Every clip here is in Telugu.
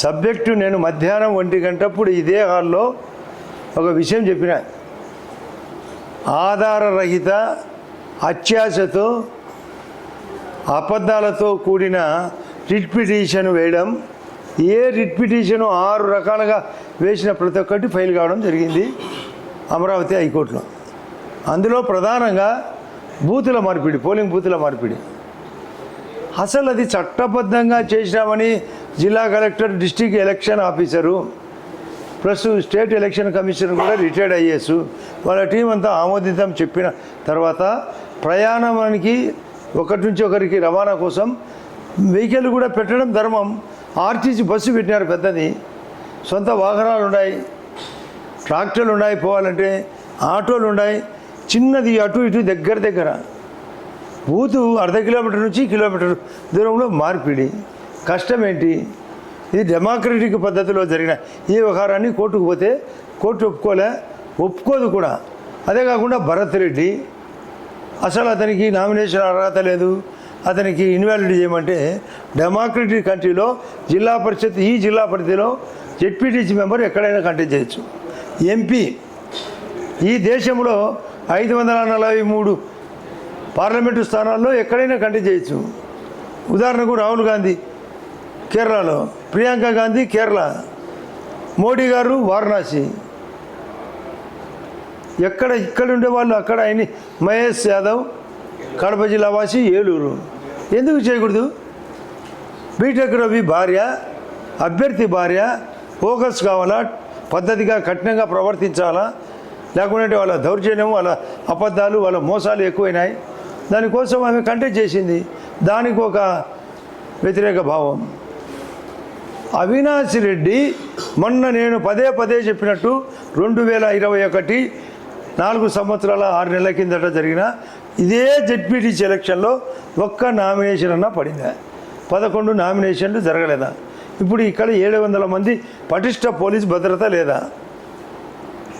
సబ్జెక్టు నేను మధ్యాహ్నం ఒంటి గంటప్పుడు ఇదే హాల్లో ఒక విషయం చెప్పిన. ఆధారరహిత అత్యాశతో అబద్ధాలతో కూడిన రిట్ పిటిషన్ వేయడం ఏ రిట్ పిటిషన్ ఆరు రకాలుగా వేసిన ప్రతి ఒక్కటి ఫైల్ కావడం జరిగింది అమరావతి హైకోర్టులో. అందులో ప్రధానంగా బూతుల మార్పిడి పోలింగ్ బూతుల మార్పిడి. అసలు అది చట్టబద్ధంగా చేసినామని జిల్లా collector district election officer plus state election commission కూడా రిటైర్డ్ అయ్యేసు వాళ్ళ టీం అంతా ఆమోదితం చెప్పిన తర్వాత ప్రయాణానికి ఒకటి నుంచి ఒకరికి రవాణా కోసం వెహికల్ కూడా పెట్టడం ధర్మం. ఆర్టీసీ బస్సు పెట్టినారు పెద్దది. సొంత వాహనాలు ఉన్నాయి. ట్రాక్టర్లు ఉన్నాయి పోవాలంటే ఆటోలు ఉన్నాయి. చిన్నది అటు ఇటు దగ్గర దగ్గర. బూతు అర్ధ కిలోమీటర్ నుంచి కిలోమీటర్ దూరంలో మార్పిడి. కష్టం ఏంటి ఇది డెమోక్రటిక్ పద్ధతిలో జరిగిన ఈ వ్యవహారాన్ని కోర్టుకు పోతే కోర్టు ఒప్పుకోలే ఒప్పుకోదు కూడా. అదే కాకుండా భరత్ రెడ్డి అసలు అతనికి నామినేషన్ అర్హత లేదు అతనికి ఇన్వాలిడ్ చేయమంటే డెమోక్రటిక్ కంట్రీలో జిల్లా పరిషత్ ఈ జిల్లా పరిధిలో జెడ్పీటీసీ మెంబర్ ఎక్కడైనా కంటెస్ట్ చేయొచ్చు. ఎంపీ ఈ దేశంలో ఐదు వందల నలభై మూడు పార్లమెంటు స్థానాల్లో ఎక్కడైనా కంటెస్ట్ చేయొచ్చు. ఉదాహరణకు రాహుల్ గాంధీ కేరళలో. ప్రియాంక గాంధీ కేరళ. మోడీ గారు వారణాసి. ఎక్కడ ఇక్కడ ఉండే వాళ్ళు అక్కడ ఆయన మహేష్ యాదవ్ కడప జిల్లా వాసి ఏలూరు. ఎందుకు చేయకూడదు? బీటెక్ రవి భార్య అభ్యర్థి భార్య ఫోకస్ కావాలా? పద్ధతిగా కఠినంగా ప్రవర్తించాలా? లేకుంటే వాళ్ళ దౌర్జన్యం వాళ్ళ అబద్ధాలు వాళ్ళ మోసాలు ఎక్కువైనాయి. దానికోసం ఆమె కంటెక్ట్ చేసింది. దానికి ఒక వ్యతిరేక భావం. అవినాష్ రెడ్డి మొన్న నేను పదే పదే చెప్పినట్టు రెండు వేల ఇరవై ఒకటి నాలుగు సంవత్సరాల ఆరు నెలల కిందట జరిగిన ఇదే జెడ్పీటీసీ ఎలక్షన్లో ఒక్క నామినేషన్ అన్నా పడిందా? పదకొండు నామినేషన్లు జరగలేదా? ఇప్పుడు ఇక్కడ ఏడు వందల మంది పటిష్ట పోలీసు భద్రత లేదా?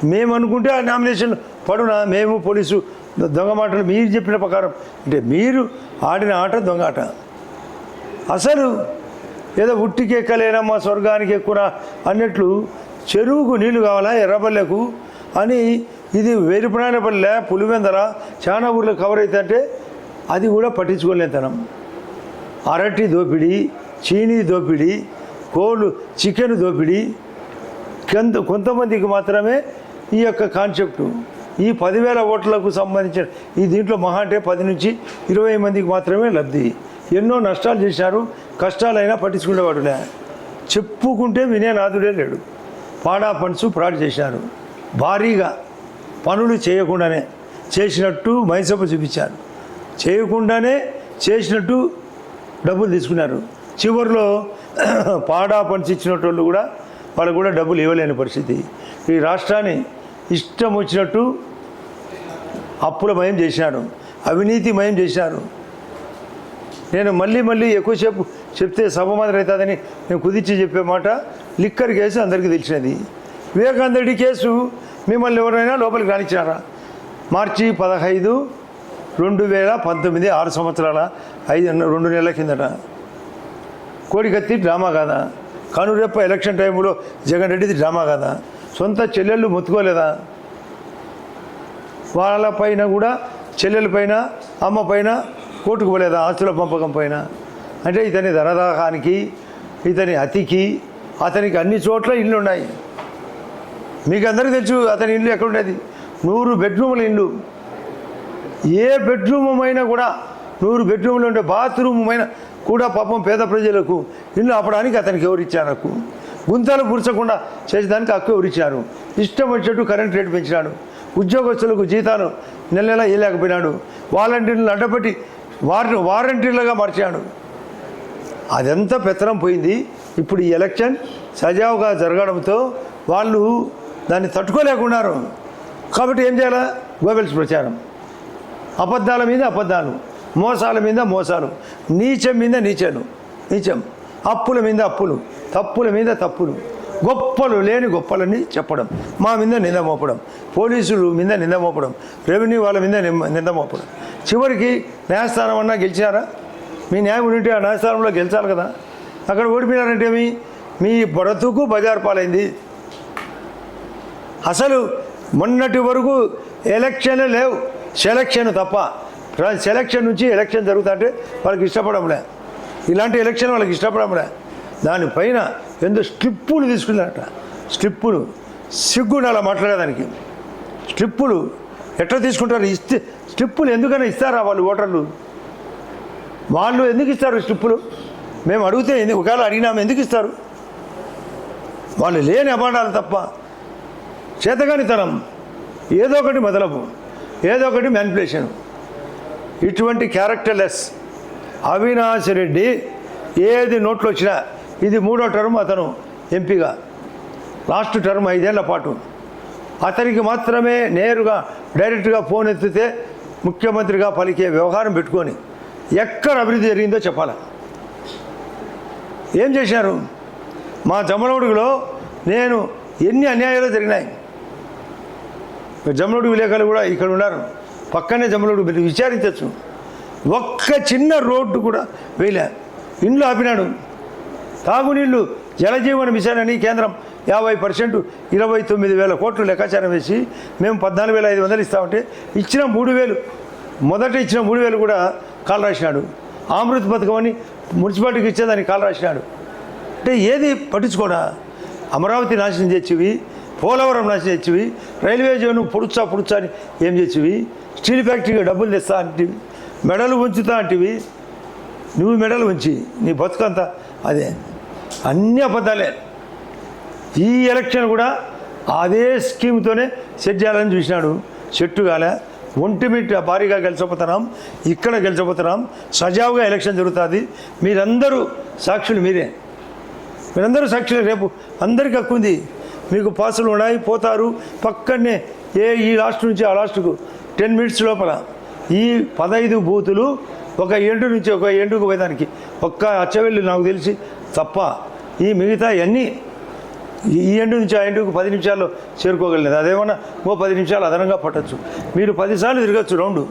మేము అనుకుంటే ఆ నామినేషన్ పడునా? మేము పోలీసు దొంగ మాటలు మీరు చెప్పిన ప్రకారం. అంటే మీరు ఆడిన ఆట దొంగ ఆట. అసలు ఏదో ఉట్టికి ఎక్కలేనమ్మా స్వర్గానికి ఎక్కువ అన్నట్లు చెరువుకు నీళ్ళు కావాలా ఎర్రబల్లెకు? అని ఇది వేరుపడానపల్లె పులివెందల చాలా ఊర్లో కవర్ అవుతుంటే అది కూడా పట్టించుకోలేతనం అరటి దోపిడీ చీనీ దోపిడీ కోళ్ళు చికెన్ దోపిడీ కొంత కొంతమందికి మాత్రమే ఈ యొక్క కాన్సెప్టు. ఈ పదివేల ఓట్లకు సంబంధించిన ఈ దీంట్లో మహా అంటే పది నుంచి ఇరవై మందికి మాత్రమే లబ్ధి. ఎన్నో నష్టాలు చేశారు కష్టాలైనా పట్టించుకునేవాడులే. చెప్పుకుంటే వినే నాదుడే లేడు. పాడా పనుసు ఫ్రాడ్ చేశారు. భారీగా పనులు చేయకుండానే చేసినట్టు మైసప్ప చూపించారు. చేయకుండానే చేసినట్టు డబ్బులు తీసుకున్నారు. చివరిలో పాడా పంచి ఇచ్చినట్టు కూడా వాళ్ళకు కూడా డబ్బులు ఇవ్వలేని పరిస్థితి. ఈ రాష్ట్రాన్ని ఇష్టం వచ్చినట్టు అప్పులమయం చేశారు. అవినీతిమయం చేశారు. నేను మళ్ళీ మళ్ళీ ఎక్కువసేపు చెప్తే సభ మాదిరి అవుతుందని నేను కుదిర్చి చెప్పే మాట లిక్కర్ కేసు అందరికీ తెలిసినది. వివేకానంద రెడ్డి కేసు మిమ్మల్ని ఎవరైనా లోపలికి రానిచ్చారా మార్చి పదహైదు రెండు వేల పంతొమ్మిది ఆరు సంవత్సరాల ఐదు రెండు నెలల కిందట. కోడికత్తి డ్రామా కాదా కనురెప్ప ఎలక్షన్ టైంలో జగన్ రెడ్డిది డ్రామా కాదా సొంత చెల్లెళ్ళు మొత్తుకోలేదా? వాళ్ళ పైన కూడా చెల్లెల పైన అమ్మ పైన కోర్టుకు పోలేదా? ఆస్తుల పంపకం పైన. అంటే ఇతని ధనదాహానికి ఇతని అతికి అతనికి అన్ని చోట్ల ఇల్లు ఉన్నాయి మీకు అందరికీ తెలుసు అతని ఇల్లు ఎక్కడ ఉండేది నూరు బెడ్రూముల ఇల్లు. ఏ బెడ్రూమ్ అయినా కూడా నూరు బెడ్రూమ్లు ఉండే బాత్రూమ్ అయినా కూడా పాపం పేద ప్రజలకు ఇల్లు ఆపడానికి అతనికి ఎవరిచ్చారు హక్కు గుంతలు పూడ్చకుండా చేసేదానికి హక్కు ఎవరిచ్చారు ఇష్టం వచ్చేట్టు కరెంట్ రేటు పెంచినాడు. ఉద్యోగస్తులకు జీతాలు నెల నెల వేయలేకపోయినాడు వాలంటీర్లను అడ్డపెట్టి వార్ వారంటీర్లుగా మార్చాడు. అదంతా పెత్తనం పోయింది. ఇప్పుడు ఈ ఎలక్షన్ సజావుగా జరగడంతో వాళ్ళు దాన్ని తట్టుకోలేకున్నారు. కాబట్టి ఏం చేయాలా? గోబెల్స్ ప్రచారం. అబద్ధాల మీద అబద్ధాలు మోసాల మీద మోసాలు నీచం మీద నీచలు నీచం అప్పుల మీద అప్పులు తప్పుల మీద తప్పులు గొప్పలు లేని గొప్పలని చెప్పడం మా మీద నింద మోపడం పోలీసులు మీద నింద మోపడం రెవెన్యూ వాళ్ళ మీద నిమ్మ- నింద మోపడం. చివరికి న్యాయస్థానం అన్నా గెలిచినారా? మీ న్యాయం ఉంటే ఆ న్యాయస్థానంలో గెలిచాలి కదా. అక్కడ ఓడిపోయినారంటే ఏమి మీ బ్రతుకు బజార్ పాలైంది. అసలు మొన్నటి వరకు ఎలక్షన్లే లేవు. సెలక్షన్ తప్ప. సెలక్షన్ నుంచి ఎలక్షన్ జరుగుతుంటే వాళ్ళకి ఇష్టపడంలే ఇలాంటి ఎలక్షన్ వాళ్ళకి ఇష్టపడంలే దానిపైన ఎంతో స్లిప్పులు తీసుకున్నారట. స్లిప్పులు సిగ్గుండి అలా మాట్లాడేదానికి. స్లిప్పులు ఎట్లా తీసుకుంటారు? ఇస్తే స్లిప్పులు ఎందుకైనా ఇస్తారా వాళ్ళు ఓటర్లు? వాళ్ళు ఎందుకు ఇస్తారు స్లిప్పులు మేము అడిగితే ఎందుకు ఒకవేళ అడిగినాము ఎందుకు ఇస్తారు? వాళ్ళు లేని అపాడాలు తప్ప చేతగానితనం. ఏదో ఒకటి మొదలపు ఏదో ఒకటి మ్యానిపులేషన్ ఇటువంటి క్యారెక్టర్లెస్ అవినాష్ రెడ్డి ఏది నోట్లో వచ్చినా ఇది మూడో టర్మ్ అతను ఎంపీగా. లాస్ట్ టర్మ్ ఐదేళ్ళ పాటు. అతనికి మాత్రమే నేరుగా డైరెక్ట్గా ఫోన్ ఎత్తితే ముఖ్యమంత్రిగా పలికే వ్యవహారం పెట్టుకొని ఎక్కడ అభివృద్ధి జరిగిందో చెప్పాలి. ఏం చేశారు? మా జమ్మలవుడుగులో నేను ఎన్ని అన్యాయాలు జరిగినాయి. జమ్మలవుడు విలేకరులు కూడా ఇక్కడ ఉన్నారు. పక్కనే జమ్మలవుడు మీరు విచారించవచ్చు ఒక్క చిన్న రోడ్డు కూడా వేయలే. ఇండ్లు ఆపినాడు. తాగునీళ్ళు జలజీవన మిషన్ అని కేంద్రం యాభై పర్సెంట్ ఇరవై తొమ్మిది వేల కోట్లు లెక్కాచారం వేసి మేము పద్నాలుగు వేల ఐదు వందలు ఇస్తామంటే ఇచ్చిన మూడు వేలు మొదట ఇచ్చిన మూడు వేలు కూడా కాలు రాసినాడు. అమృత్ పథకం అని మున్సిపాలిటీకి ఇచ్చేదాన్ని కాలు రాసినాడు. అంటే ఏది పట్టించుకోడా అమరావతి నాశనం చేసేవి పోలవరం నాశనం చేసేవి రైల్వే జోన్ పొడుచా పొడుచా అని ఏం చేసేవి? స్టీల్ ఫ్యాక్టరీకి డబ్బులు తెస్తా అంటివి మెడలు ఉంచుతా అంటివి. నువ్వు మెడలు ఉంచి నీ బతుకంతా అదే. అన్ని అబద్ధాలే. ఈ ఎలక్షన్ కూడా అదే స్కీమ్తోనే సెట్ చేయాలని చూసినాడు. చెట్టు కాలే ఒంటిమిట్ భారీగా గెలిచిపోతున్నాం ఇక్కడ గెలిచిపోతున్నాం సజావుగా ఎలక్షన్ జరుగుతుంది. మీరందరూ సాక్షులు మీరే. మీరందరూ సాక్షులు. రేపు అందరికీ హక్కు ఉంది. మీకు పాసులు ఉన్నాయి పోతారు. పక్కనే ఏ ఈ లాస్ట్ నుంచి ఆ లాస్ట్కు టెన్ మినిట్స్ లోపల ఈ పదహైదు బూతులు ఒక ఎండు నుంచి ఒక ఎండుకు పోయేదానికి ఒక్క అచ్చవెల్లి నాకు తెలిసి తప్ప ఈ మిగతా అన్నీ ఈ ఎండు నుంచి ఆ ఎండుకు పది నిమిషాల్లో చేరుకోగలిగేది అదేమన్నా ఓ పది నిమిషాలు అదనంగా పట్టచ్చు. మీరు పదిసార్లు తిరగచ్చు రౌండ్.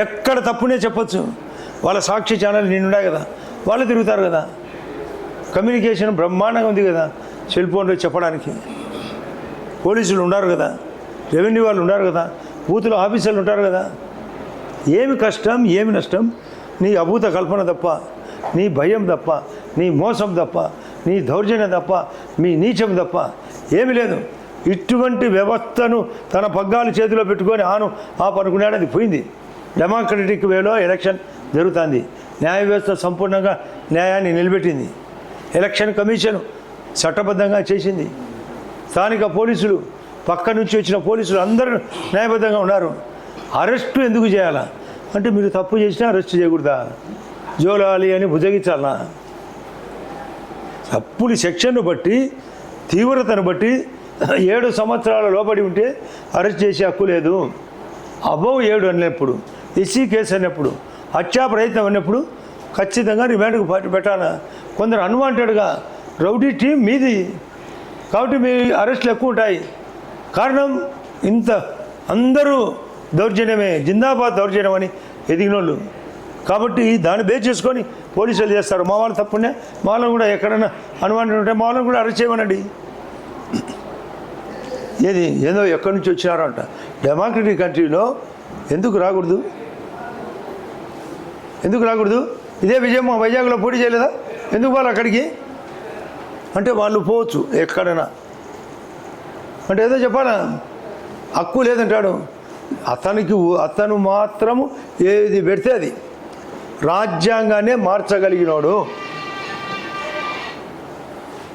ఎక్కడ తప్పునే చెప్పచ్చు. వాళ్ళ సాక్షి ఛానల్ నిన్నున్నాయి కదా. వాళ్ళు తిరుగుతారు కదా. కమ్యూనికేషన్ బ్రహ్మాండంగా ఉంది కదా. సెల్ ఫోన్లో చెప్పడానికి. పోలీసులు ఉన్నారు కదా. రెవెన్యూ వాళ్ళు ఉన్నారు కదా. బూతుల ఆఫీసర్లు ఉంటారు కదా. ఏమి కష్టం ఏమి నష్టం? నీ అభూత కల్పన తప్ప నీ భయం తప్ప నీ మోసం తప్ప నీ దౌర్జన్యం తప్ప మీ నీచం తప్ప ఏమి లేదు. ఇటువంటి వ్యవస్థను తన పగ్గాలు చేతిలో పెట్టుకొని ఆను ఆ పనుకున్నాడు అది పోయింది. డెమోక్రటిక్ వేలో ఎలక్షన్ జరుగుతుంది. న్యాయ వ్యవస్థ సంపూర్ణంగా న్యాయాన్ని నిలబెట్టింది. ఎలక్షన్ కమిషన్ చట్టబద్ధంగా చేసింది. స్థానిక పోలీసులు పక్క నుంచి వచ్చిన పోలీసులు అందరూ న్యాయబద్ధంగా ఉన్నారు. అరెస్టు ఎందుకు చేయాలా? అంటే మీరు తప్పు చేసినా అరెస్ట్ చేయకూడదా? జోలాలి అని భుజగించాలనా? తప్పుని సెక్షన్ను బట్టి తీవ్రతను బట్టి ఏడు సంవత్సరాల లోబడి ఉంటే అరెస్ట్ చేసే హక్కు లేదు. అబౌవ్ ఏడు అన్నప్పుడు ఎస్సీ కేసు అన్నప్పుడు హత్యా ప్రయత్నం అన్నప్పుడు ఖచ్చితంగా రిమాండ్కు పాటు పెట్టాలా? కొందరు అన్వాంటెడ్గా రౌడీ టీం మీది. కాబట్టి మీ అరెస్టులు ఎక్కువ ఉంటాయి. కారణం ఇంత అందరూ దౌర్జన్యమే జిందాబాద్ దౌర్జన్యం అని ఎదిగినోళ్ళు. కాబట్టి దాన్ని బేస్ చేసుకొని పోలీసులు చేస్తారు. మా వాళ్ళు తప్పునే. మా కూడా ఎక్కడైనా అనుమానం ఉంటే మా వాళ్ళని కూడా అరెస్ట్ చేయమనండి. ఏది? ఏదో ఎక్కడి నుంచి వచ్చినారో అంట డెమోక్రటిక్ కంట్రీలో ఎందుకు రాకూడదు? ఎందుకు రాకూడదు? ఇదే విజయం మా వైజాగ్లో పోటీ చేయలేదా? ఎందుకు వాళ్ళు అక్కడికి? అంటే వాళ్ళు పోవచ్చు ఎక్కడైనా. అంటే ఏదో చెప్పాలా? హక్కు లేదంటాడు. అతనికి అతను మాత్రము ఏది పెడితే అది. రాజ్యాంగాన్ని మార్చగలిగినాడు.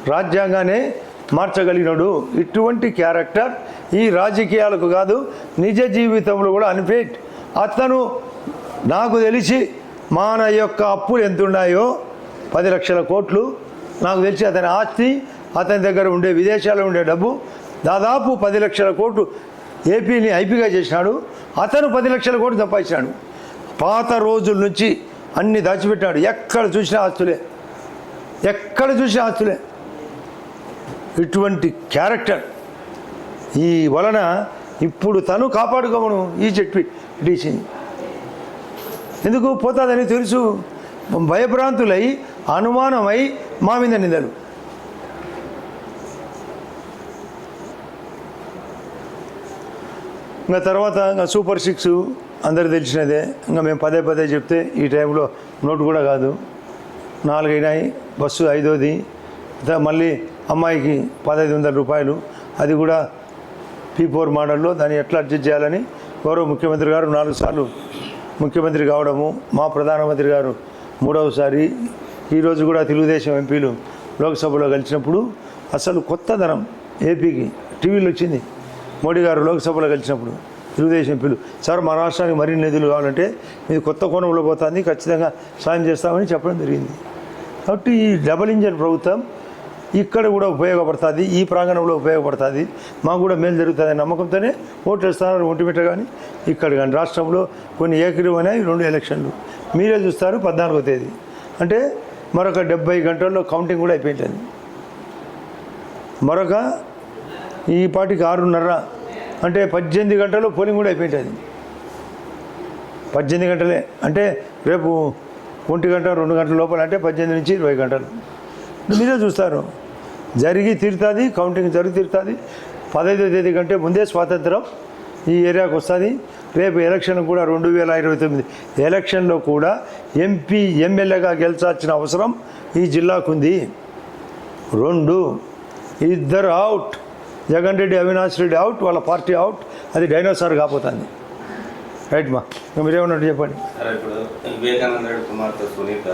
రాజ్యాంగానే మార్చగలిగినాడు. ఇటువంటి క్యారెక్టర్ ఈ రాజకీయాలకు కాదు నిజ జీవితంలో కూడా అనిపేట్ అతను నాకు తెలిసి మాన యొక్క అప్పులు ఎంత ఉన్నాయో పది లక్షల కోట్లు. నాకు తెలిసి అతని ఆస్తి అతని దగ్గర ఉండే విదేశాల్లో ఉండే డబ్బు దాదాపు పది లక్షల కోట్లు ఏపీని ఐపీగా చేసినాడు. అతను పది లక్షల కోట్లు సంపాదించినాడు. పాత రోజుల నుంచి అన్నీ దాచిపెట్టాడు. ఎక్కడ చూసినా ఆస్తులే. ఎక్కడ చూసినా ఆస్తులే. ఇటువంటి క్యారెక్టర్. ఈ వలన ఇప్పుడు తను కాపాడుకోమను ఈ చెట్టు డీసింది ఎందుకు పోతాదని తెలుసు? భయభ్రాంతులై అనుమానమై మా మీద నిందలు. ఇంకా తర్వాత ఇంకా సూపర్ సిక్స్ అందరు తెలిసినదే. ఇంకా మేము పదే పదే చెప్తే ఈ టైంలో నోటు కూడా కాదు. నాలుగైనాయి బస్సు ఐదోది. మళ్ళీ అమ్మాయికి పదహైదు వందల రూపాయలు. అది కూడా పీ ఫోర్ మోడల్లో దాన్ని ఎట్లా అడ్జస్ట్ చేయాలని గౌరవ ముఖ్యమంత్రి గారు నాలుగు సార్లు ముఖ్యమంత్రి కావడము మా ప్రధానమంత్రి గారు మూడవసారి. ఈరోజు కూడా తెలుగుదేశం ఎంపీలు లోక్సభలో కలిసినప్పుడు అసలు కొత్త ధనం ఏపీకి టీవీలో వచ్చింది. మోడీ గారు లోక్సభలో కలిసినప్పుడు. తెలుగుదేశం పిలు సార్ మా రాష్ట్రానికి మరిన్ని నిధులు కావాలంటే ఇది కొత్త కోణంలో పోతుంది ఖచ్చితంగా సాయం చేస్తామని చెప్పడం జరిగింది. కాబట్టి ఈ డబల్ ఇంజన్ ప్రభుత్వం ఇక్కడ కూడా ఉపయోగపడుతుంది ఈ ప్రాంగణంలో ఉపయోగపడుతుంది. మాకు కూడా మేలు జరుగుతుంది అనే నమ్మకంతోనే ఓట్లు వేస్తారు ఒంటిమిట కానీ ఇక్కడ కానీ రాష్ట్రంలో కొన్ని ఏకరీవైనాయి రెండు ఎలక్షన్లు. మీరే చూస్తారు పద్నాలుగో తేదీ. అంటే మరొక డెబ్బై గంటల్లో కౌంటింగ్ కూడా అయిపోయింటుంది మరొక ఈ పాటికి ఆరున్నర అంటే పద్దెనిమిది గంటల్లో పోలింగ్ కూడా అయిపోయింది పద్దెనిమిది గంటలే. అంటే రేపు ఒంటి గంట రెండు గంటల లోపల అంటే పద్దెనిమిది నుంచి ఇరవై గంటలు. మీరే చూస్తారు. జరిగి తీరుతుంది కౌంటింగ్ జరిగి తీరుతుంది. పదహైదో తేదీ కంటే ముందే స్వాతంత్రం ఈ ఏరియాకు వస్తుంది. రేపు ఎలక్షన్ కూడా రెండు వేల ఇరవై తొమ్మిది. ఎలక్షన్లో కూడా ఎంపీ ఎమ్మెల్యేగా గెలిచాల్సిన అవసరం ఈ జిల్లాకు ఉంది. రెండు. ఇద్దరు అవుట్ జగన్ రెడ్డి అవినాష్ రెడ్డి అవుట్ వాళ్ళ పార్టీ అవుట్ అది డైనోసార్ కాపోతుంది రైట్ మా? మీరేమన్నట్టు చెప్పండి. ఇప్పుడు వివేకానంద కుమార్తె సునీత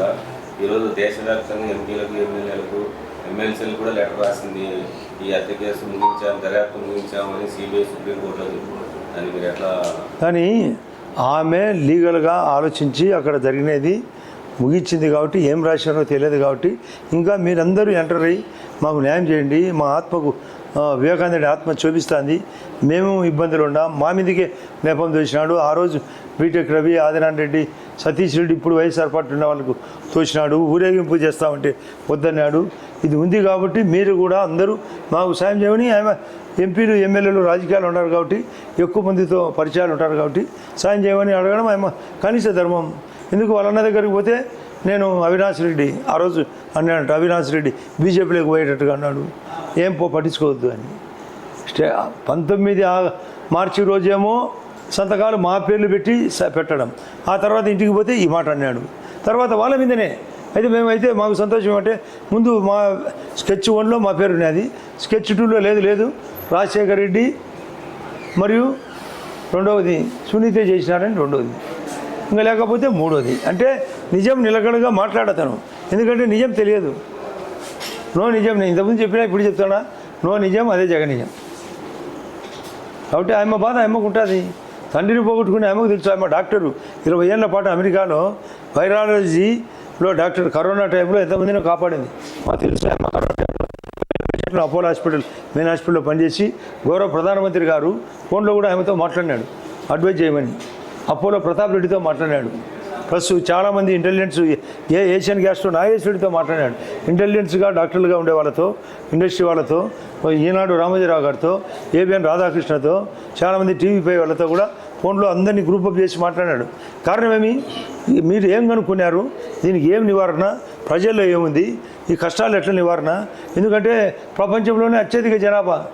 ఈరోజు దేశవ్యాప్తంగా ఎంపీలకు ఎమ్మెల్యేలకు ఎమ్మెల్సీలకు కూడా లెటర్ రాసింది. ఈ హత్య కేసు ముగించాం దర్యాప్తు ముగించామని సిబిఐ సుప్రీంకోర్టులో దాన్ని మీరు ఎట్లా కానీ ఆమె లీగల్గా ఆలోచించి అక్కడ జరిగినది ముగించింది కాబట్టి ఏం రాశారో తెలియదు కాబట్టి ఇంకా మీరందరూ ఎంటర్ అయ్యి మాకు న్యాయం చేయండి మా ఆత్మకు వివేకానందుడి ఆత్మ చూపిస్తుంది మేము ఇబ్బందులు ఉన్నాం మా మీదకే నేపం తోచినాడు ఆ రోజు బీటెక్ రవి ఆదినారాయణ రెడ్డి సతీష్ రెడ్డి ఇప్పుడు వైఎస్ఆర్ పార్టీ ఉన్న వాళ్ళకు తోచినాడు. ఊరేగింపు చేస్తామంటే వద్దన్నాడు. ఇది ఉంది కాబట్టి మీరు కూడా అందరూ మాకు సాయం చేయమని ఆమె ఎంపీలు ఎమ్మెల్యేలు రాజకీయాలు ఉన్నారు కాబట్టి ఎక్కువ మందితో పరిచయాలు ఉంటారు కాబట్టి సాయం చేయమని అడగడం ఆమె కనీస ధర్మం. ఎందుకు వాళ్ళన్న దగ్గరికి పోతే నేను అవినాష్ రెడ్డి ఆ రోజు అన్నాడు అవినాష్ రెడ్డి బీజేపీలోకి పోయేటట్టుగా అన్నాడు. ఏం పో పట్టించుకోవద్దు అని. స్టే పంతొమ్మిది మార్చి రోజేమో సంతకాలు మా పేర్లు పెట్టి పెట్టడం. ఆ తర్వాత ఇంటికి పోతే ఈ మాట అన్నాడు. తర్వాత వాళ్ళ మీదనే. అయితే మేమైతే మాకు సంతోషం అంటే ముందు మా స్కెచ్ వన్లో మా పేరు ఉన్నది. స్కెచ్ టూలో లేదు లేదు. రాజశేఖర్ రెడ్డి మరియు రెండవది సునీత చేసినారని రెండవది. ఇంకా లేకపోతే మూడోది. అంటే నిజం నిలకడగా మాట్లాడతాను. ఎందుకంటే నిజం తెలియదు. నో నిజం నేను ఇంతకుముందు చెప్పినా ఇప్పుడు చెప్తానా నో నిజం అదే జగ నిజం. కాబట్టి ఆమె బాధ ఆమెకు ఉంటుంది. తండ్రిని పోగొట్టుకుని ఆమెకు తెలుసు. ఆమె డాక్టరు. ఇరవై ఏళ్ళ పాటు అమెరికాలో వైరాలజీలో డాక్టర్ కరోనా టైంలో ఎంతమందిని కాపాడింది? మాకు తెలుసు ఆమె కరోనా టైంలో. అపోలో హాస్పిటల్ మెయిన్ హాస్పిటల్లో పనిచేసి గౌరవ ప్రధానమంత్రి గారు ఫోన్లో కూడా ఆమెతో మాట్లాడినాడు. అడ్వైజ్ చేయమని. అపోలో ప్రతాప్ రెడ్డితో మాట్లాడాడు ప్లస్ చాలామంది ఇంటెలిజెన్స్ ఏ ఏషియన్ గ్యాస్ట్రో నాగేశ్వరుడితో మాట్లాడాడు. ఇంటెలిజెన్స్గా డాక్టర్లుగా ఉండే వాళ్ళతో ఇండస్ట్రీ వాళ్ళతో ఈనాడు రామోజీరావు గారితో ఏబిఎన్ రాధాకృష్ణతో చాలామంది టీవీపై వాళ్ళతో కూడా ఫోన్లో అందరినీ గ్రూపప్ చేసి మాట్లాడాడు. కారణమేమి మీరు ఏం కనుక్కున్నారు? దీనికి ఏం నివారణ? ప్రజల్లో ఏముంది? ఈ కష్టాలు ఎట్లా నివారణ? ఎందుకంటే ప్రపంచంలోనే అత్యధిక జనాభా.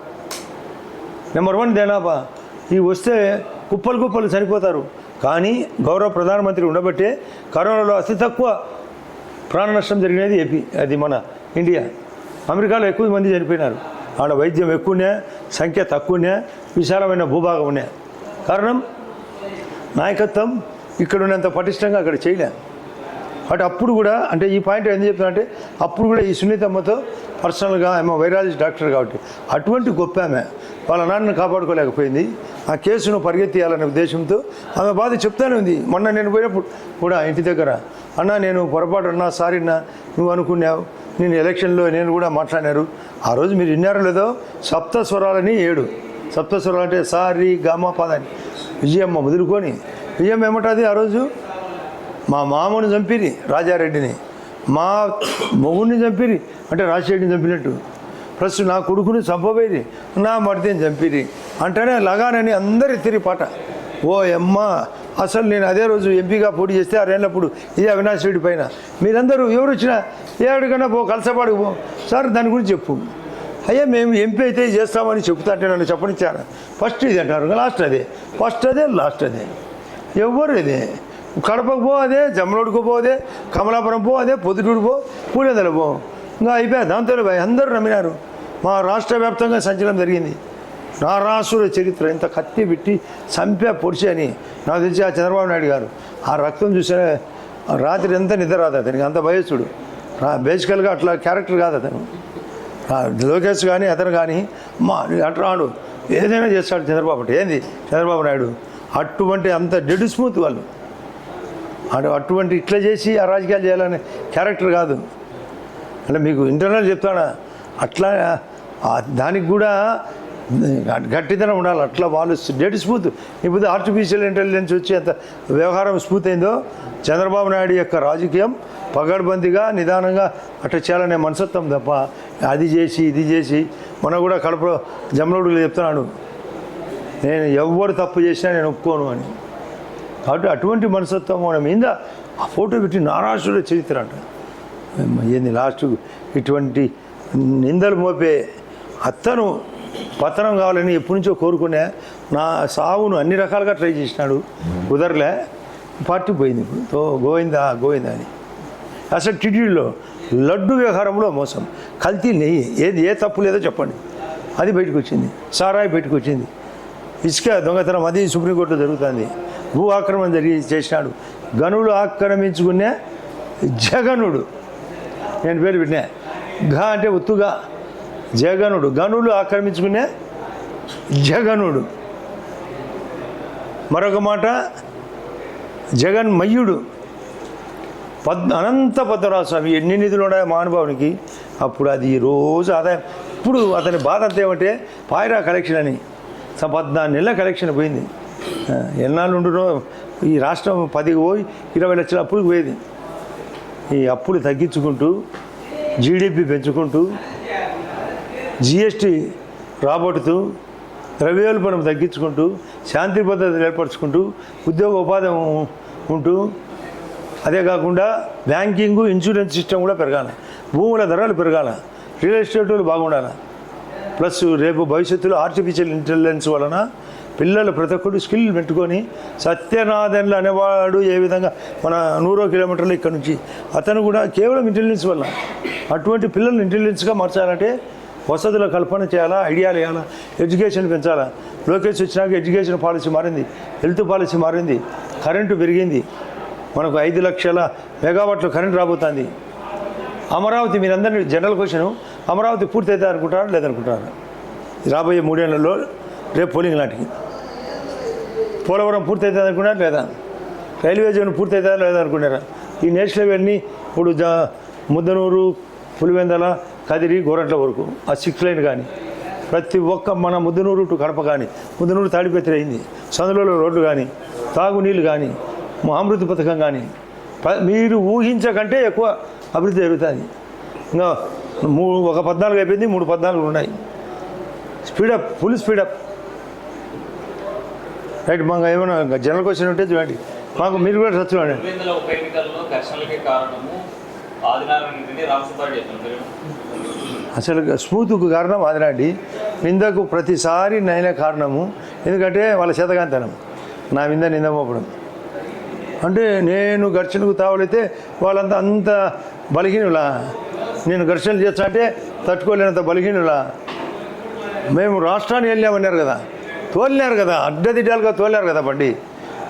నెంబర్ వన్ జనాభా. ఈ వస్తే కుప్పలు కుప్పలు చనిపోతారు. కానీ గౌరవ ప్రధానమంత్రి ఉండబట్టే కరోనాలో అతి తక్కువ ప్రాణ నష్టం జరిగినది ఏపీ అది మన ఇండియా. అమెరికాలో ఎక్కువ మంది చనిపోయినారు. ఆడ వైద్యం ఎక్కువనే సంఖ్య తక్కువనే విశాలమైన భూభాగం ఉన్నాయి కారణం నాయకత్వం ఇక్కడ ఉన్నంత పటిష్టంగా అక్కడ చేయలేము బట్ అప్పుడు కూడా అంటే ఈ పాయింట్ ఏం చెప్తున్నా అంటే అప్పుడు కూడా ఈ సునీతమ్మతో పర్సనల్గా ఆమె వైరాలజీ డాక్టర్ కాబట్టి అటువంటి గొప్ప ఆమె. వాళ్ళ నాన్నను కాపాడుకోలేకపోయింది. ఆ కేసును పరిగెత్తియాలనే ఉద్దేశంతో ఆమె బాధ చెప్తానే ఉంది. మొన్న నేను పోయినప్పుడు కూడా ఇంటి దగ్గర అన్న నేను పొరపాటు అన్నా సారీ అన్నా నువ్వు అనుకున్నావు. నేను ఎలక్షన్లో నేను కూడా మాట్లాడినారు. ఆ రోజు మీరు విన్నారో లేదో సప్త స్వరాలని ఏడు. సప్త స్వరాలు అంటే సారి గమ పదని. విజయమ్మ వదులుకొని విజయమ్మ ఏమంటుంది ఆ రోజు? మా మామని చంపిరి రాజారెడ్డిని. మా మొగుడిని చంపిరి అంటే రాజశేఖరిని చంపినట్టు. ప్లస్ నా కొడుకుని చంపబోయేది నా మడితేని చంపిరి అంటేనే లగానని అందరి తిరిగి పాట. ఓ అమ్మ అసలు నేను అదే రోజు ఎంపీగా పోటీ చేస్తే ఆరేళ్ళప్పుడు ఇదే అవినాష్ రెడ్డి పైన. మీరందరూ ఎవరు వచ్చినా ఏ పో కలసపాడుకు పో. సార్ దాని గురించి చెప్పు. అయ్యా మేము ఎంపీ అయితే చేస్తామని చెప్తా అంటే నన్ను చెప్పనిచ్చారు? ఫస్ట్ ఇది అంటారు లాస్ట్ అదే. ఫస్ట్ అదే లాస్ట్ అదే. ఎవరు ఇదే? కడపకు పో అదే జమలోడుకు పో అదే కమలాపురం పో అదే పొద్దుటూరు పో పూలేదల పో. ఇంకా అయిపోయా? దాంతో భయ అందరూ నమ్మినారు. మా రాష్ట్ర వ్యాప్తంగా సంచలనం జరిగింది. నారాసుర చరిత్ర ఇంత కత్తి పెట్టి చంపా పొడిచి అని. నాకు తెలిసి ఆ చంద్రబాబు నాయుడు గారు. ఆ రక్తం చూసే రాత్రి ఎంత నిద్ర రాదు అతనికి. అంత వయస్సుడు బేసికల్గా అట్లా క్యారెక్టర్ కాదు అతను. లోకేష్ కానీ అతను కానీ మా అట్రాడు రాడు ఏదైనా చేస్తాడు చంద్రబాబు. అంటే ఏంది? చంద్రబాబు నాయుడు. అటువంటి అంత డెడ్ స్మూత్ వాళ్ళు. అటువంటి ఇట్లా చేసి ఆ రాజకీయాలు చేయాలనే క్యారెక్టర్ కాదు. అంటే మీకు ఇంటర్నల్ చెప్తాడా అట్లా దానికి కూడా గట్టిదనం ఉండాలి. అట్లా వాళ్ళు డెడ్ స్మూత్. ఇప్పుడు ఆర్టిఫిషియల్ ఇంటెలిజెన్స్ వచ్చి ఎంత వ్యవహారం స్మూత్ అయిందో చంద్రబాబు నాయుడు యొక్క రాజకీయం పగడ్బందీగా నిదానంగా అట్లా చేయాలనే మనసత్వం తప్ప అది చేసి ఇది చేసి మన కూడా కడప జమలోడులు చెప్తున్నాడు నేను ఎవ్వరు తప్పు చేసినా నేను ఒప్పుకోను అని. కాబట్టి అటువంటి మనసత్వం మన మీద ఆ ఫోటో పెట్టి నారాష్ట్రుల చరిత్ర అంట ఏంది లాస్ట్ ఇటువంటి నిందలు మోపే అత్తను పతనం కావాలని ఎప్పటి నుంచో కోరుకునే నా సావును అన్ని రకాలుగా ట్రై చేసినాడు. కుదరలే పార్టీ పోయింది ఇప్పుడు. తో గోవిందా గోవిందా అని. అసలు టిటిడిలో లడ్డు వ్యవహారంలో మోసం. కల్తీ నెయ్యి. ఏది ఏ తప్పు లేదో చెప్పండి. అది బయటకు వచ్చింది. సారాయి బయటకు వచ్చింది. ఇసుక దొంగతనం అది సుప్రీంకోర్టులో జరుగుతుంది. భూ ఆక్రమణ జరిగి చేసినాడు. గనులు ఆక్రమించుకునే జగనుడు. నేను పేరు పెట్టినా. ఘ అంటే ఉత్తుగా జగనుడు. గనులు ఆక్రమించుకునే జగనుడు. మరొక మాట. జగన్మయ్యుడు. పద్ అనంత పద్మరాజ స్వామి ఎన్ని నిధులు ఉన్నాయో మహానుభావునికి అప్పుడు అది రోజు ఆదాయం. ఇప్పుడు అతని బాధ అంతా ఏమంటే పాయరా కలెక్షన్ అని. పద్నాలుగు నెలల కలెక్షన్ పోయింది. ఎన్నాళ్ళు ఉండునో ఈ రాష్ట్రం పదికి పోయి ఇరవై లక్షల అప్పులకు పోయేది. ఈ అప్పులు తగ్గించుకుంటూ జీడిపి పెంచుకుంటూ జిఎస్టీ రాబడుతూ ద్రవ్యోల్బణం తగ్గించుకుంటూ శాంతి భద్రతలు ఏర్పరచుకుంటూ ఉద్యోగ ఉపాధి ఉంటూ అదే కాకుండా బ్యాంకింగ్ ఇన్సూరెన్స్ సిస్టమ్ కూడా పెరగాలి. భూముల ధరలు పెరగాల. రియల్ ఎస్టేట్లు బాగుండాలి. ప్లస్ రేపు భవిష్యత్తులో ఆర్టిఫిషియల్ ఇంటెలిజెన్స్ వలన పిల్లలు ప్రతి ఒక్కరు స్కిల్ పెట్టుకొని సత్యనాథన్లు అనేవాడు ఏ విధంగా మన నూరో కిలోమీటర్లు ఇక్కడ నుంచి. అతను కూడా కేవలం ఇంటెలిజెన్స్ వల్ల. అటువంటి పిల్లల్ని ఇంటెలిజెన్స్గా మార్చాలంటే వసతుల కల్పన చేయాలా ఐడియాలు వేయాలా ఎడ్యుకేషన్ పెంచాలా? లోకేష్ వచ్చినాక ఎడ్యుకేషన్ పాలసీ మారింది హెల్త్ పాలసీ మారింది కరెంటు పెరిగింది. మనకు ఐదు లక్షల మెగావాట్లు కరెంట్ రాబోతుంది. అమరావతి మీరందరినీ జనరల్ క్వశ్చన్ అమరావతి పూర్తి అవుతుంది అనుకుంటారా లేదనుకుంటారా? రాబోయే మూడేళ్ళలో రేపు పోలింగ్ నాటికి. పోలవరం పూర్తి అనుకున్నారా లేదా? రైల్వే జోన్ పూర్తి లేదా అనుకున్నారా? ఈ నేషనల్ హైవేని ఇప్పుడు జ ముద్దనూరు పులివెందల కదిరి గోరంట్ల వరకు ఆ సిక్స్ లైన్ కానీ ప్రతి ఒక్క మన ముద్దనూరు టు కడప కానీ ముద్దనూరు తాడిపత్రి అయింది. సందులలో రోడ్లు కానీ తాగునీళ్ళు కానీ మహామృతి పథకం కానీ ప- మీరు ఊహించకంటే ఎక్కువ అభివృద్ధి జరుగుతుంది. ఇంకా మూడు ఒక పద్నాలుగు అయిపోయింది మూడు పద్నాలుగు ఉన్నాయి. Speedup full speedup. రైట్ మాకు ఏమైనా జనరల్ క్వశ్చన్ ఉంటే చూడండి. మాకు మీరు కూడా చెప్తున్నారు అసలు స్మూత్కు కారణం అదిరాండి నిందకు ప్రతిసారి నైనా కారణము. ఎందుకంటే వాళ్ళ శతకాంతనం నా మీద నింద మోపడం. అంటే నేను ఘర్షణకు తావలైతే వాళ్ళంతా అంత బలహీనులా. నేను ఘర్షణలు చేస్తా అంటే తట్టుకోలేనంత బలహీనులా. మేము రాష్ట్రాన్ని వెళ్ళామన్నారు కదా. తోలినారు కదా అడ్డదిడ్డాలుగా తోలినారు కదా బండి.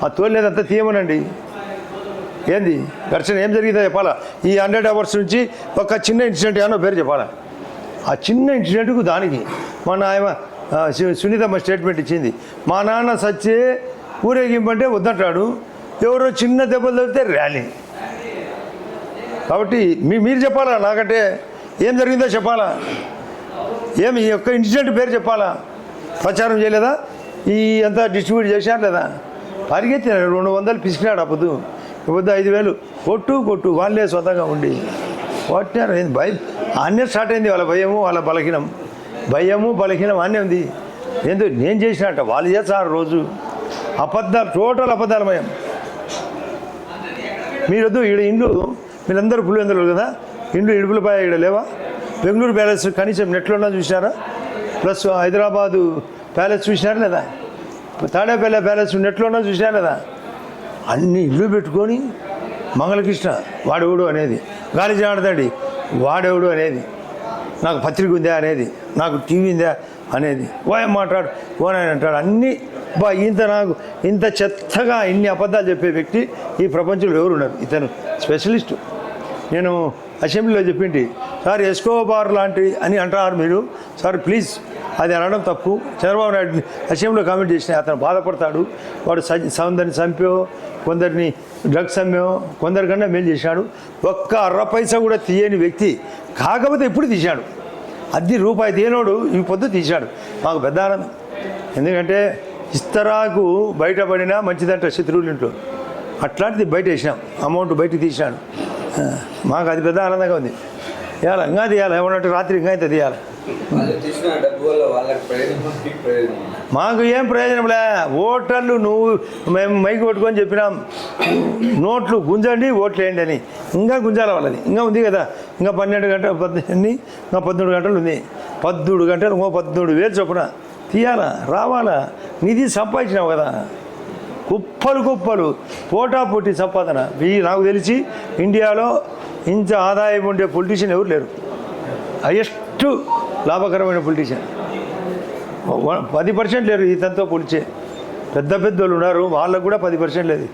ఆ తోలినదంతా తీయమనండి. ఏంది? ఘర్షణ ఏం జరిగిందో చెప్పాలా? ఈ హండ్రెడ్ అవర్స్ నుంచి ఒక చిన్న ఇన్సిడెంట్ ఏమన్నా పేరు చెప్పాలా? ఆ చిన్న ఇన్సిడెంట్కు దానికి మన ఆయన సునీతమ్మ స్టేట్మెంట్ ఇచ్చింది. మా నాన్న సచ్చే ఊరేగింపంటే వద్దంటాడు. ఎవరో చిన్న దెబ్బలు తగిలితే ర్యాలీ. కాబట్టి మీ మీరు చెప్పాలా నాకంటే? ఏం జరిగిందో చెప్పాలా? ఏమి ఈ యొక్క ఇన్సిడెంట్ పేరు చెప్పాలా? ప్రచారం చేయలేదా? ఈ అంతా డిస్ట్రిబ్యూట్ చేశారు లేదా పరిగెత్తినాడు రెండు వందలు పిసికినాడు అప్పుడు ఇప్పుడు ఐదు వేలు. కొట్టు కొట్టు వాళ్ళే స్వతంగా ఉండి. కొట్టినారు. ఏంది భయం? అన్నీ స్టార్ట్ అయింది వాళ్ళ భయము వాళ్ళ బలహీనం. భయము బలహీనం అన్నీ ఉంది. ఏందో నేను చేసినట్ట. వాళ్ళు చేస్తారు రోజు. అబద్ధాలు టోటల్ అబద్ధాలమయం మీరొద్దు ఈడ ఇండ్లు మీరందరూ పులివెందులు కదా? ఇండ్లు ఇడుపులపై ఈడ లేవా? బెంగళూరు ప్యాలెస్ కనీసం నెట్లోనే చూసినారా? ప్లస్ హైదరాబాదు ప్యాలెస్ చూసినారు లేదా? తాడేపల్లి ప్యాలెస్ నెట్లోనే చూసినారు లేదా? అన్ని ఇల్లు పెట్టుకొని మంగళకృష్ణ వాడెవడు అనేది గాలి జాడదండి వాడెవడు అనేది నాకు పత్రిక ఉందా అనేది నాకు టీవీ ఉందా అనేది ఓయం మాట్లాడు ఓనని అంటాడు. అన్నీ బా ఇంత నాకు ఇంత చెత్తగా ఇన్ని అబద్ధాలు చెప్పే వ్యక్తి ఈ ప్రపంచంలో ఎవరు ఉన్నారు ఇతను స్పెషలిస్టు. నేను అసెంబ్లీలో చెప్పింటి సార్ ఎస్కోబార్ లాంటి అని అంటారు మీరు. సార్ ప్లీజ్ అది అనడం తప్పు. చంద్రబాబు నాయుడు అసెంబ్లీలో కామెంట్ చేసిన అతను బాధపడతాడు. వాడు స- సౌందర్ని చంపో కొందరిని డ్రగ్స్ అమ్మో కొందరికన్నా మేలు చేశాడు. ఒక్క అర్ర పైసా కూడా తీయని వ్యక్తి కాకపోతే ఎప్పుడు తీశాడు. అద్దె రూపాయి తీయనోడు ఈ పొద్దు తీశాడు. మాకు పెద్ద ఆనందం. ఎందుకంటే ఇస్తరాకు బయటపడినా మంచిదంట శత్రువులు ఇంట్లో. అట్లాంటిది బయట వేసినాం. అమౌంట్ బయట తీసినాడు మాకు అది పెద్ద ఆనందంగా ఉంది. ఇవాళ ఇంకా తీయాలి. ఏమన్నట్టు రాత్రి ఇంకా అయితే తీయాలి. మాకు ఏం ప్రయోజనం లే మాకు ఏం ప్రయోజనంలే ఓటర్లు నువ్వు మేము మైకి కొట్టుకొని చెప్పినాం నోట్లు గుంజండి ఓట్లు వేయండి అని. ఇంకా గుంజాలి వాళ్ళది ఇంకా ఉంది కదా. ఇంకా పన్నెండు గంటలు పద్దెనిమిది ఇంకా పద్దెనిమిది గంటలు ఉంది. పద్మూడు గంటలు ఇంకో పద్మూడు వేలు చొప్పున తీయాలా రావాలా? నిధి సంపాదించినావు కదా. కుప్పలు కుప్పలు. పోటా పోటీ సంపాదన. ఈ నాకు తెలిసి ఇండియాలో ఇంత ఆదాయం ఉండే పొలిటీషియన్ ఎవరు లేరు. హైయెస్ట్ లాభకరమైన పొలిటీషియన్ పది పర్సెంట్ లేరు ఇతనితో పొలిచే. పెద్ద పెద్ద వాళ్ళు ఉన్నారు వాళ్ళకు కూడా పది పర్సెంట్ లేదు.